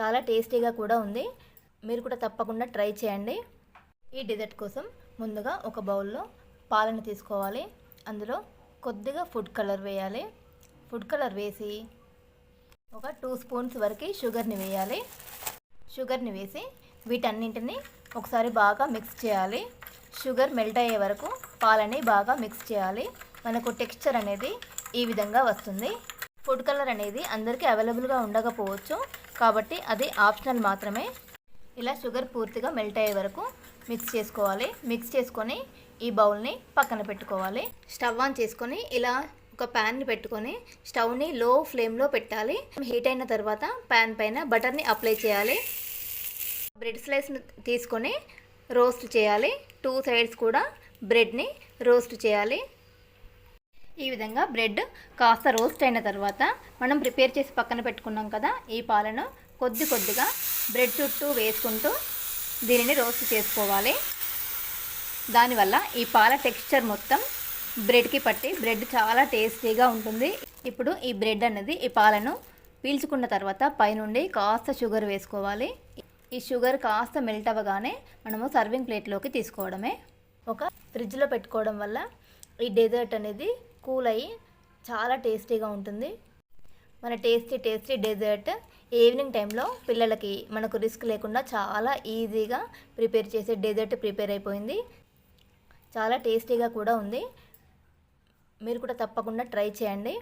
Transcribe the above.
చాలా టేస్టీగా కూడా ఉంది. మీరు కూడా తప్పకుండా ట్రై చేయండి. ఈ డెజర్ట్ కోసం ముందుగా ఒక బౌల్లో పాలను తీసుకోవాలి. అందులో కొద్దిగా ఫుడ్ కలర్ వేయాలి. ఫుడ్ కలర్ వేసి ఒక టూ స్పూన్స్ వరకు షుగర్ని వేయాలి. షుగర్ని వేసి వీటన్నింటిని ఒకసారి బాగా మిక్స్ చేయాలి. షుగర్ మెల్ట్ అయ్యే వరకు పాలని బాగా మిక్స్ చేయాలి. మనకు టెక్స్చర్ అనేది ఈ విధంగా వస్తుంది. ఫుడ్ కలర్ అనేది అందరికీ అవైలబుల్గా ఉండకపోవచ్చు. కాబట్టి అది ఆప్షనల్ మాత్రమే. ఇలా షుగర్ పూర్తిగా మెల్ట్ అయ్యే వరకు మిక్స్ చేసుకోవాలి. మిక్స్ చేసుకొని ఈ బౌల్ని పక్కన పెట్టుకోవాలి. స్టవ్ ఆన్ చేసుకొని ఇలా ఒక ప్యాన్ని పెట్టుకొని స్టవ్ని లో ఫ్లేమ్లో పెట్టాలి. హీట్ అయిన తర్వాత ప్యాన్ పైన బటర్ని అప్లై చేయాలి. బ్రెడ్ స్లైస్ని తీసుకొని రోస్ట్ చేయాలి. టూ సైడ్స్ కూడా బ్రెడ్ని రోస్ట్ చేయాలి. ఈ విధంగా బ్రెడ్ కాస్త రోస్ట్ అయిన తర్వాత మనం ప్రిపేర్ చేసి పక్కన పెట్టుకున్నాం కదా ఈ పాలను కొద్ది కొద్దిగా బ్రెడ్ చుట్టూ వేసుకుంటూ దీనిని రోస్ట్ చేసుకోవాలి. దానివల్ల ఈ పాల టెక్స్చర్ మొత్తం బ్రెడ్కి పట్టి బ్రెడ్ చాలా టేస్టీగా ఉంటుంది. ఇప్పుడు ఈ బ్రెడ్ అనేది ఈ పాలను పీల్చుకున్న తర్వాత పైనుండి కాస్త షుగర్ వేసుకోవాలి. ఈ షుగర్ కాస్త మెల్ట్ అవ్వగానే మనము సర్వింగ్ ప్లేట్లోకి తీసుకోవడమే. ఒక ఫ్రిడ్జ్లో పెట్టుకోవడం వల్ల ఈ డెజర్ట్ అనేది కూల్ అయ్యి చాలా టేస్టీగా ఉంటుంది. మన టేస్టీ టేస్టీ డెజర్ట్ ఈవినింగ్ టైంలో పిల్లలకి మనకు రిస్క్ లేకుండా చాలా ఈజీగా ప్రిపేర్ చేసే డెజర్ట్ ప్రిపేర్ అయిపోయింది. చాలా టేస్టీగా కూడా ఉంది. మీరు కూడా తప్పకుండా ట్రై చేయండి.